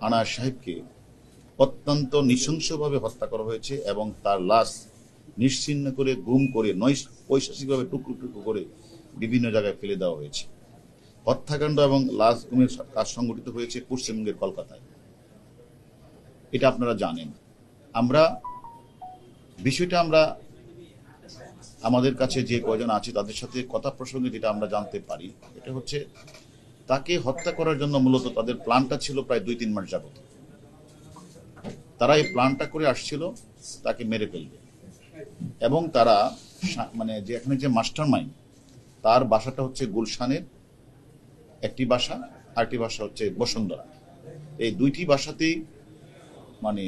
আনার সাহেবকে অত্যন্ত নৃশংসভাবে হত্যা করা হয়েছে এবং তার লাশ নিশ্চিহ্ন করে গুম করে নয় পৈশাচিকভাবে টুকরো টুকরো করে বিভিন্ন জায়গায় ফেলে দেওয়া হয়েছে। হত্যাকাণ্ড এবং লাশ গুমের কাজ সংঘটিত হয়েছে পশ্চিমবঙ্গের কলকাতায়। এটা আপনারা জানেন। আমরা, বিষয়টা আমরা আমাদের কাছে যে কয়জন আছে তাদের সাথে কথা প্রসঙ্গে যেটা আমরা জানতে পারি, এটা হচ্ছে তাকে হত্যা করার জন্য মূলত তাদের প্ল্যানটা ছিল প্রায় দুই, তিন মাস যাবত। তারা এই প্ল্যানটা করে আসছিল, তাকে মেরে ফেলবে। এবং তারা মানে যে এখানে যে মাস্টার মাইন্ড তার বাসাটা হচ্ছে গুলশানের একটি বাসা, আরেকটি বাসা হচ্ছে বসুন্ধরা। এই দুইটি বাসাতেই মানে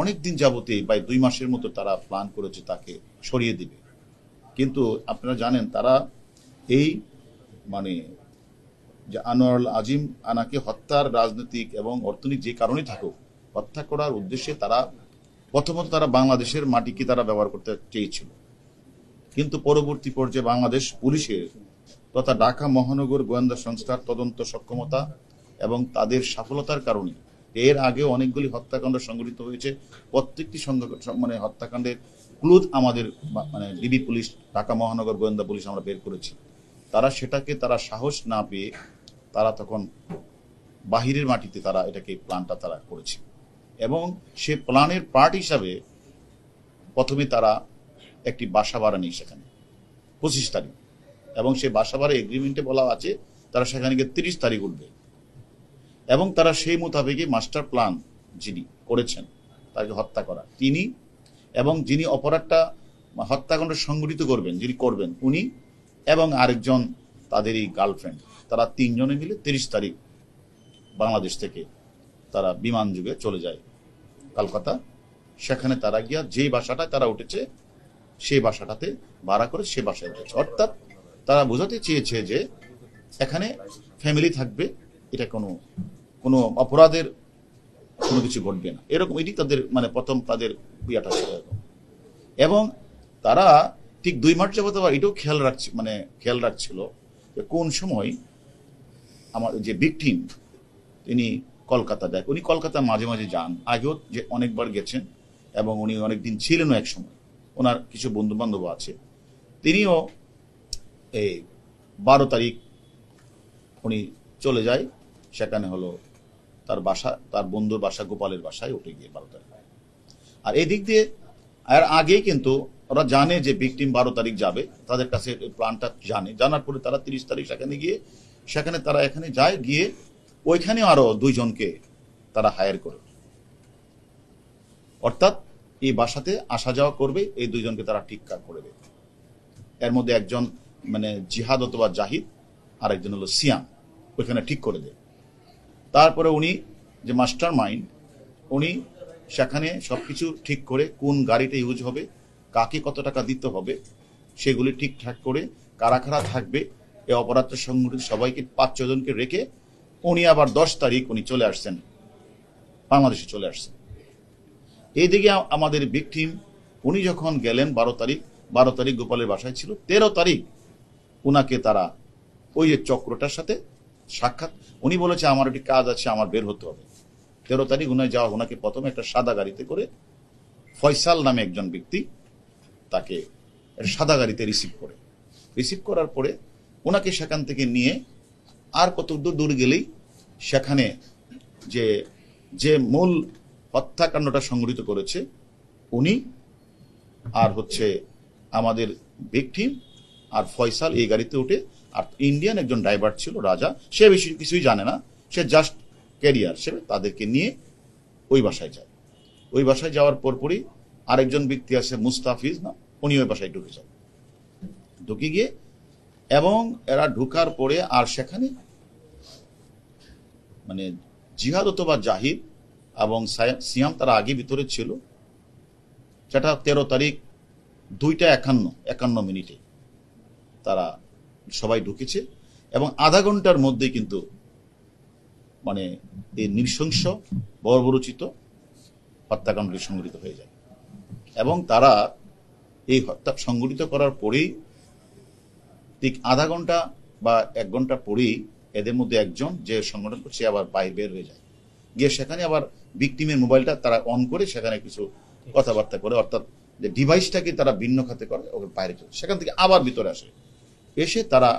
অনেক দিন যাবতে বা দুই মাসের মতো তারা প্ল্যান করেছে তাকে সরিয়ে দিবে। কিন্তু আপনারা জানেন, তারা এই মানে যে আনোয়ারুল আজিম আনাকে হত্যার রাজনৈতিক এবং অর্থনৈতিক যে কারণে থাকুক, হত্যা করার উদ্দেশ্যে তারা, প্রথমত তারা বাংলাদেশের মাটিকে তারা ব্যবহার করতে চেয়েছিল। কিন্তু পরবর্তী পর্যায়ে বাংলাদেশ পুলিশের তথা ঢাকা মহানগর গোয়েন্দা সংস্থার তদন্ত সক্ষমতা এবং তাদের সফলতার কারণে এর আগেও অনেকগুলি হত্যাকাণ্ড সংঘটিত হয়েছে। প্রত্যেকটি মানে হত্যাকাণ্ডের ক্লুদ আমাদের মানে ডিবি পুলিশ, ঢাকা মহানগর গোয়েন্দা পুলিশ আমরা বের করেছি। তারা সেটাকে তারা সাহস না পেয়ে তারা তখন বাহিরের মাটিতে তারা এটাকে প্ল্যানটা তারা করেছে। এবং সে প্ল্যানের পার্ট হিসাবে প্রথমে তারা একটি বাসা ভাড়া নেই সেখানে, পঁচিশ তারিখ। এবং সেই বাসা ভাড়া এগ্রিমেন্টে বলা আছে, তারা সেখানে গিয়ে তিরিশ তারিখ উঠবে। এবং তারা সেই মোতাবেকই মাস্টার প্ল্যান যিনি করেছেন, তাকে হত্যা করা। তিনি এবং যিনি অপরাধটা হত্যাকাণ্ড সংগঠিত করবেন, যিনি করবেন, উনি এবং আরেকজন তাদেরই গার্লফ্রেন্ড তারা তিনজনে মিলে তিরিশ তারিখ বাংলাদেশ থেকে তারা বিমান যুগে চলে যায় কলকাতা। সেখানে তারা গিয়া যেই বাসাটায় তারা উঠেছে, সেই বাসাটাতে ভাড়া করে সে বাসায় উঠেছে। অর্থাৎ তারা বোঝাতে চেয়েছে যে এখানে ফ্যামিলি থাকবে, এটা কোনো কোনো অপরাধের কোনো কিছু ঘটবে না। এরকম এটি তাদের মানে প্রথম তাদের ইয়েটা ছিল। এবং তারা ঠিক দুই মাস যাবত আবার এটাও খেয়াল রাখছে মানে খেয়াল রাখছিল যে কোন সময় আমার যে ভিকটিম তিনি কলকাতা দেখ উনি কলকাতা মাঝে মাঝে যান। আগেও যে অনেকবার গেছেন এবং উনি অনেকদিন ছিলেনও এক সময়। ওনার কিছু বন্ধু বান্ধব আছে। তিনিও এই বারো তারিখ উনি চলে যায়। সেখানে হলো তার বাসা, তার বন্ধুর বাসা, গোপালের বাসায় উঠে গিয়ে বারো তারিখ। আর এই দিক দিয়ে, আর আগেই কিন্তু ওরা জানে যে ভিকটিম বারো তারিখ যাবে, তাদের কাছে প্ল্যানটা জানে। জানার পরে তারা তিরিশ তারিখ সেখানে গিয়ে, সেখানে তারা এখানে যায়, গিয়ে ওইখানে আরও দুইজনকে তারা হায়ার করে। অর্থাৎ এই বাসাতে আসা যাওয়া করবে, এই দুইজনকে তারা ঠিক করে দেবে। এর মধ্যে একজন মানে জিহাদ অথবা জাহিদ আর একজন হলো সিয়াম, ওইখানে ঠিক করে দেয় তারপরে উনি যে মাস্টার মাইন্ড উনি সেখানে সবকিছু ঠিক করে কোন গাড়িটা ইউজ হবে কাকে কত টাকা দিতে হবে, সেগুলি ঠিকঠাক করে কারা কারা থাকবে, এই অপরাধটা সংগঠিত সবাইকে পাঁচ ছজনকে রেখে উনি আবার দশ তারিখ উনি চলে আসছেন, বাংলাদেশে চলে আসছেন। এইদিকে আমাদের ভিকটিম উনি যখন গেলেন বারো তারিখ বারো তারিখ গোপালের বাসায় ছিল, তেরো তারিখ উনাকে তারা ওই যে চক্রটার সাথে সাক্ষাৎ, উনি বলেছে, আমার একটি কাজ আছে, আমার বের হতে হবে। তেরো তারিখ উনি যাওয়া ওনাকে প্রথমে একটা সাদা গাড়িতে করে ফয়সাল নামে একজন ব্যক্তি তাকে সাদা গাড়িতে রিসিভ করে। রিসিভ করার পরে ওনাকে সেখান থেকে নিয়ে আর কত দূর দূর গেলেই সেখানে যে যে মূল হত্যাকাণ্ডটা সংঘটিত করেছে, উনি আর হচ্ছে আমাদের ভিকটিম আর ফয়সাল এই গাড়িতে উঠে আর ইন্ডিয়ান একজন ড্রাইভার ছিল, রাজা, সে বেশি কিছুই জানে না। সে জাস্ট ক্যারিয়ার সে তাদেরকে নিয়ে ওই বাসায় যায়। ওই বাসায় যাওয়ার পরপরই আরেকজন ব্যক্তি আছে মুস্তাফিজ, না? উনি ওই বাসায় ঢুকে যায়। ঢুকে গিয়ে এবং এরা ঢুকার পরে আর সেখানে মানে জিহাদ অথবা জাহিদ এবং সায়া- সিয়াম তারা আগে ভিতরে ছিল। সেটা তেরো তারিখ দুইটা একান্ন একান্ন মিনিটে তারা সবাই ঢুকেছে এবং আধা ঘণ্টার মধ্যে কিন্তু মানে এই নৃশংস, বর্বরচিত হত্যাকাণ্ডটি সংঘটিত হয়ে যায়। এবং তারা এই হত্যা সংঘটিত করার পরেই ঠিক আধা ঘণ্টা বা এক ঘণ্টা পরেই এদের মধ্যে একজন যে সংগঠন করছে আবার বাইরে বের হয়ে যায়। গিয়ে সেখানে আবার ভিকটিমের মোবাইলটা তারা অন করে সেখানে কিছু কথাবার্তা করে, অর্থাৎ যে ডিভাইসটাকে তারা ভিন্ন খাতে করে, ওকে বাইরে চলে সেখান থেকে আবার ভিতরে আসে। এসে তারা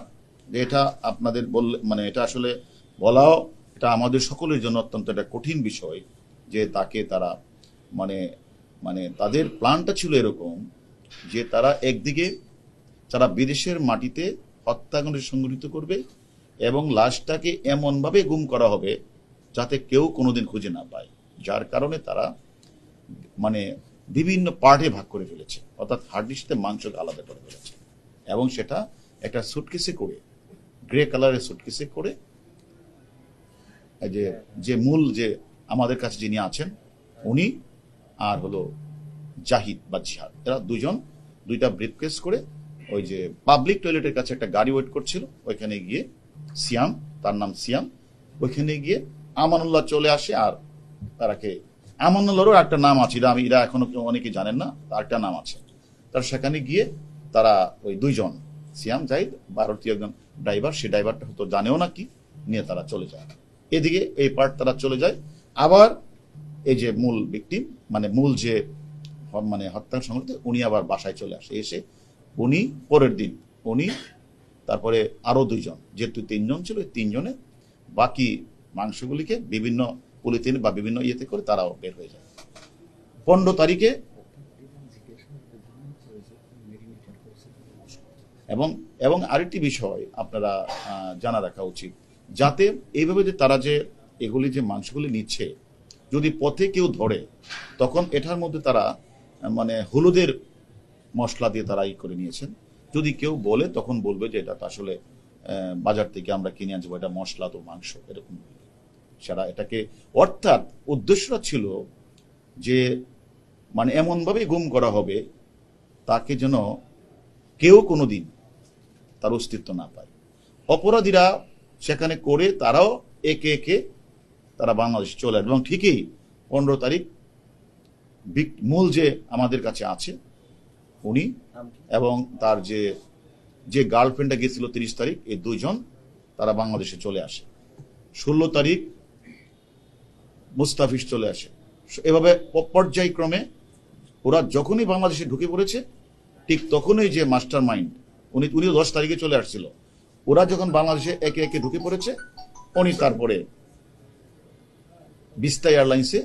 এটা আপনাদের বললে মানে এটা আসলে বলাও, এটা আমাদের সকলের জন্য অত্যন্ত একটা কঠিন বিষয় যে তাকে তারা মানে মানে তাদের প্ল্যানটা ছিল এরকম যে তারা একদিকে তারা বিদেশের মাটিতে হত্যাকাণ্ড সংগঠিত করবে এবং লাশটাকে এমনভাবে গুম করা হবে যাতে কেউ কোনোদিন খুঁজে না পায়, যার কারণে তারা মানে বিভিন্ন পার্টে ভাগ করে ফেলেছে, অর্থাৎ হাড্ডির সাথে মাংসকে আলাদা করে ফেলেছে। এবং সেটা একটা সুটকেসে করে গ্রে কালারের সুটকেসে করে যে যে মূল যে আমাদের কাছে যিনি আছেন, উনি আর হলো জাহিদ বা জিহাদ। এরা দুজন, দুইটা ব্রিফকেস করে ওই যে পাবলিক টয়লেটের কাছে একটা গাড়ি ওয়েট করছিল, ওইখানে গিয়ে সিয়াম, তার নাম সিয়াম, ওইখানে গিয়ে আমানুল্লাহ চলে আসে আর তারাকে, আমানুল্লাহরও একটা নাম আছে এটা আমি, এরা এখনও অনেকে জানেন না, তার একটা নাম আছে। তার সেখানে গিয়ে তারা ওই দুইজন, সিয়াম, জাহিদ, ভারতীয় একজন ড্রাইভার সেই ড্রাইভারটা হয়তো জানেও না কি, নিয়ে তারা চলে যায়। এদিকে এই পার্ট তারা চলে যায়। আবার এই যে মূল ভিকটিম মানে মূল যে মানে হত্যা সংগঠিত উনি আবার বাসায় চলে আসে। এসে উনি পরের দিন, উনি তারপরে আরও দুইজন, যেহেতু তিনজন ছিল তিনজনে বাকি মাংসগুলিকে বিভিন্ন পলিথিন বা বিভিন্ন ইয়েতে করে তারাও বের হয়ে যায়। পনেরো তারিখে এবং এবং আরেকটি বিষয় আপনারা জানা রাখা উচিত। যাতে এইভাবে যে তারা যে এগুলি যে মাংসগুলি নিচ্ছে, যদি পথে কেউ ধরে, তখন এটার মধ্যে তারা মানে হলুদের মশলা দিয়ে তারা ই করে নিয়েছেন। যদি কেউ বলে, তখন বলবে যে এটা আসলে বাজার থেকে আমরা কিনে আনছি এটা মশলা তো মাংস, এরকম সেটা এটাকে, অর্থাৎ উদ্দেশ্যটা ছিল যে মানে এমনভাবে গুম করা হবে, তাকে যেন কেউ কোনো দিন তার অস্তিত্ব না পায়। অপরাধীরা সেখানে করে তারাও একে একে তারা বাংলাদেশে চলে আসবে। এবং ঠিকই পনেরো তারিখ মূল যে আমাদের কাছে আছে উনি এবং তার যে যে গার্লফ্রেন্ডটা গিয়েছিল তিরিশ তারিখ এই দুইজন তারা বাংলাদেশে চলে আসে। ষোলো তারিখ মুস্তাফিজ চলে আসে। এভাবে পর্যায়ক্রমে ওরা যখনই বাংলাদেশে ঢুকে পড়েছে ঠিক তখনই যে মাস্টার মাইন্ড উনি উনিও দশ তারিখে চলে আসছিল। ওরা যখন বাংলাদেশে একে একে ঢুকে পড়েছে উনি তারপরে বিস্তা এয়ারলাইন্সে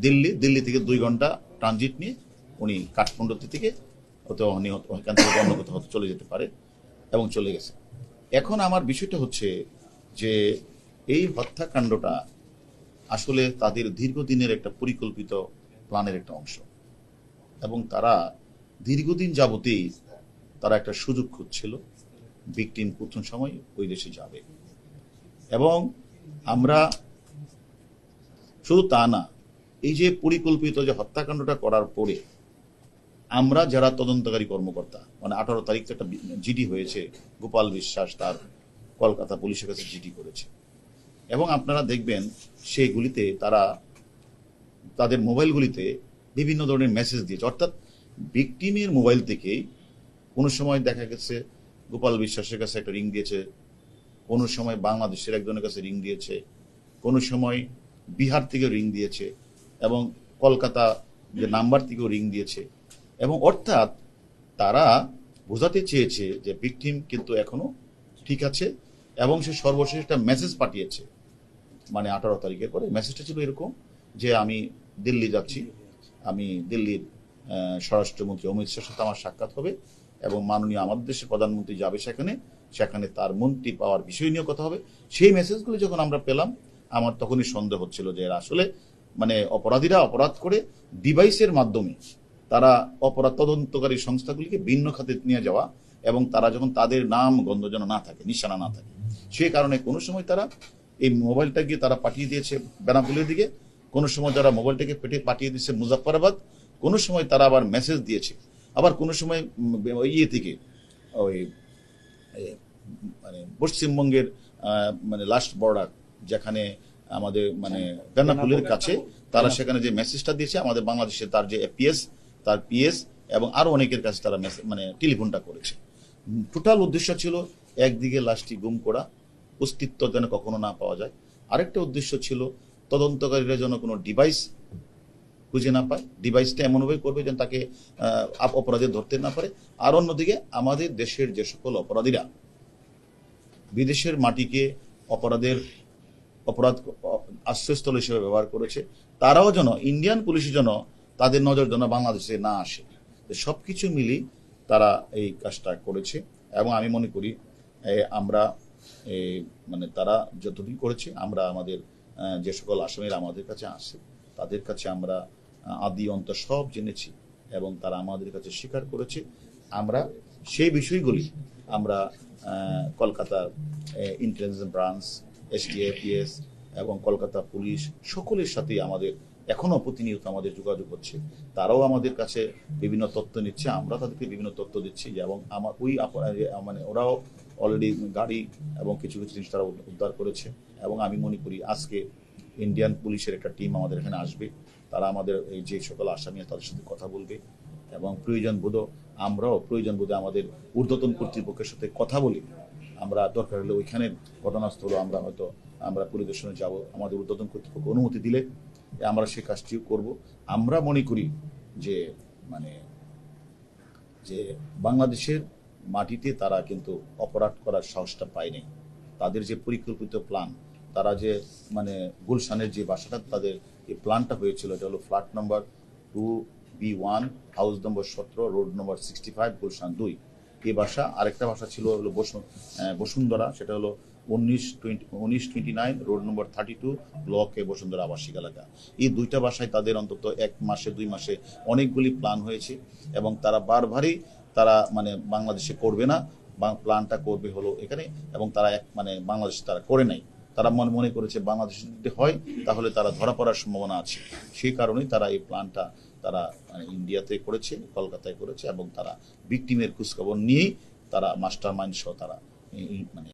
দিল্লি দিল্লি থেকে দুই ঘণ্টা ট্রানজিট নিয়ে উনি কাঠমান্ডু থেকে হয়তো উনি হয়তো ওখান থেকে অন্য কোথাও হয়তো চলে যেতে পারে এবং চলে গেছে। এখন আমার বিষয়টা হচ্ছে যে এই হত্যাকাণ্ডটা আসলে তাদের দীর্ঘদিনের একটা পরিকল্পিত প্ল্যানের একটা অংশ এবং তারা দীর্ঘদিন যাবতেই তারা একটা সুযোগ খুঁজছিল ভিকটিম প্রথম সময় ওই দেশে যাবে। এবং আমরা শুধু তা না এই যে পরিকল্পিত যে হত্যাকাণ্ডটা করার পরে আমরা যারা তদন্তকারী কর্মকর্তা মানে আঠারো তারিখ একটা জিডি হয়েছে, গোপাল বিশ্বাস তার কলকাতা পুলিশের কাছে জিডি করেছে। এবং আপনারা দেখবেন সেইগুলিতে তারা তাদের মোবাইলগুলিতে বিভিন্ন ধরনের মেসেজ দিয়েছে। অর্থাৎ ভিকটিমের মোবাইল থেকেই কোনো সময় দেখা গেছে গোপাল বিশ্বাসের কাছে একটা রিং দিয়েছে, কোনো সময় বাংলাদেশের একজনের কাছে রিং দিয়েছে, কোনো সময় বিহার থেকে রিং দিয়েছে। এবং কলকাতা যে নাম্বার থেকেও রিং দিয়েছে। এবং অর্থাৎ তারা বোঝাতে চেয়েছে যে ভিকটিম কিন্তু এখনও ঠিক আছে এবং সে সর্বশেষ একটা মেসেজ পাঠিয়েছে। মানে আঠারো তারিখের পরে মেসেজটা ছিল এরকম যে আমি দিল্লি যাচ্ছি। আমি দিল্লির স্বরাষ্ট্রমন্ত্রী অমিত শাহের সাথে আমার সাক্ষাৎ হবে এবং মাননীয় আমাদের দেশের প্রধানমন্ত্রী যাবে সেখানে। সেখানে তার মন্ত্রী পাওয়ার বিষয় নিয়ে কথা হবে। সেই মেসেজগুলো যখন আমরা পেলাম, আমার তখনই সন্দেহ হচ্ছিল যে এরা আসলে মানে অপরাধীরা অপরাধ করে ডিভাইসের মাধ্যমে তারা অপরাধ তদন্তকারী সংস্থাগুলিকে ভিন্ন খাতে নিয়ে যাওয়া এবং তারা যখন তাদের নাম গন্ধ যেন না থাকে, নিশানা না থাকে। সেই কারণে কোনো সময় তারা এই মোবাইলটা গিয়ে তারা পাঠিয়ে দিয়েছে বেনাপুলের দিকে। কোনো সময় তারা মোবাইলটাকে পেটে পাঠিয়ে দিয়েছে মুজাফফরাবাদ। কোনো সময় তারা আবার মেসেজ দিয়েছে। আবার কোনো সময় ইয়ে থেকে, ওই মানে পশ্চিমবঙ্গের মানে লাস্ট বর্ডার যেখানে আমাদের মানে বেনাপুলের কাছে তারা সেখানে যে মেসেজটা দিয়েছে আমাদের বাংলাদেশে তার যে পিএস তার পিএস এবং আরও অনেকের কাছে তারা মানে টেলিফোনটা করেছে। টোটাল উদ্দেশ্য ছিল একদিকে লাশটি গুম করা অস্তিত্ব যেন কখনো না পাওয়া যায়। আরেকটা উদ্দেশ্য ছিল তদন্তকারীরা যেন কোনো ডিভাইস খুঁজে না পায়। ডিভাইসটা এমনভাবে করবে যেন তাকে অপরাধী ধরতে না পারে। আর অন্যদিকে আমাদের দেশের যে সকল অপরাধীরা বিদেশের মাটিকে অপরাধের অপরাধ আশ্রয়স্থল হিসেবে ব্যবহার করেছে। তারাও যেন, ইন্ডিয়ান পুলিশ যেন তাদের নজর যেন বাংলাদেশে না আসে। সব কিছু মিলি তারা এই কাজটা করেছে এবং আমি মনে করি আমরা মানে তারা যতদিন করেছে, আমরা আমাদের যে সকল আসামিরা আমাদের কাছে আসে, তাদের কাছে আমরা আদি অন্ত সব জেনেছি এবং তারা আমাদের কাছে স্বীকার করেছে। আমরা সেই বিষয়গুলি, আমরা কলকাতার ইন্টেলিজেন্স ব্রাঞ্চ এসটিএপিএস এবং কলকাতা পুলিশ সকলের সাথে আমাদের, এখনও প্রতিনিয়ত আমাদের যোগাযোগ হচ্ছে। তারাও আমাদের কাছে বিভিন্ন তথ্য নিচ্ছে, আমরা তাদেরকে বিভিন্ন তথ্য দিচ্ছি এবং আমার ওই মানে ওরাও অলরেডি গাড়ি এবং কিছু কিছু জিনিস তারা উদ্ধার করেছে। এবং আমি মনে করি আজকে ইন্ডিয়ান পুলিশের একটা টিম আমাদের এখানে আসবে। তারা আমাদের এই যে সকল আসামি তাদের সাথে কথা বলবে। এবং প্রয়োজন বোধ, আমরাও প্রয়োজন বোধে আমাদের ঊর্ধ্বতন কর্তৃপক্ষের সাথে কথা বলি। আমরা দরকার হলে ওইখানের ঘটনাস্থল আমরা হয়তো আমরা পরিদর্শনে যাব, আমাদের ঊর্ধ্বতন কর্তৃপক্ষ অনুমতি দিলে আমরা সে কাজটিও করব। আমরা মনে করি যে মানে যে বাংলাদেশের মাটিতে তারা কিন্তু অপরাধ করার সাহসটা পায়নি তাদের যে পরিকল্পিত প্ল্যান, তারা যে মানে গুলশানের যে বাসাটা, তাদের এই প্ল্যানটা হয়েছিল, এটা হলো flat number two B one, house number সতেরো, road number sixty five, Gulshan দুই। এই ভাষা, আরেকটা ভাষা ছিল হলো বসু বসুন্ধরা, সেটা হলো উনিশ টোয়েন্টি উনিশ twenty nine road number thirty two block A Bashundhara আবাসিক এলাকা। এই দুইটা ভাষায় তাদের অন্তত এক মাসে, দুই মাসে অনেকগুলি প্ল্যান হয়েছে এবং তারা বারবারই তারা মানে বাংলাদেশে করবে না প্ল্যানটা করবে হলো এখানে এবং তারা এক মানে বাংলাদেশে তারা করে নাই। তারা মনে মনে করেছে বাংলাদেশে যদি হয়, তাহলে তারা ধরা পড়ার সম্ভাবনা আছে। সেই কারণেই তারা এই প্ল্যানটা তারা মানে ইন্ডিয়াতে করেছে, কলকাতায় করেছে, এবং তারা ভিকটিমের খোঁজখবর নিয়েই তারা মাস্টার মাইন্ড সহ তারা মানে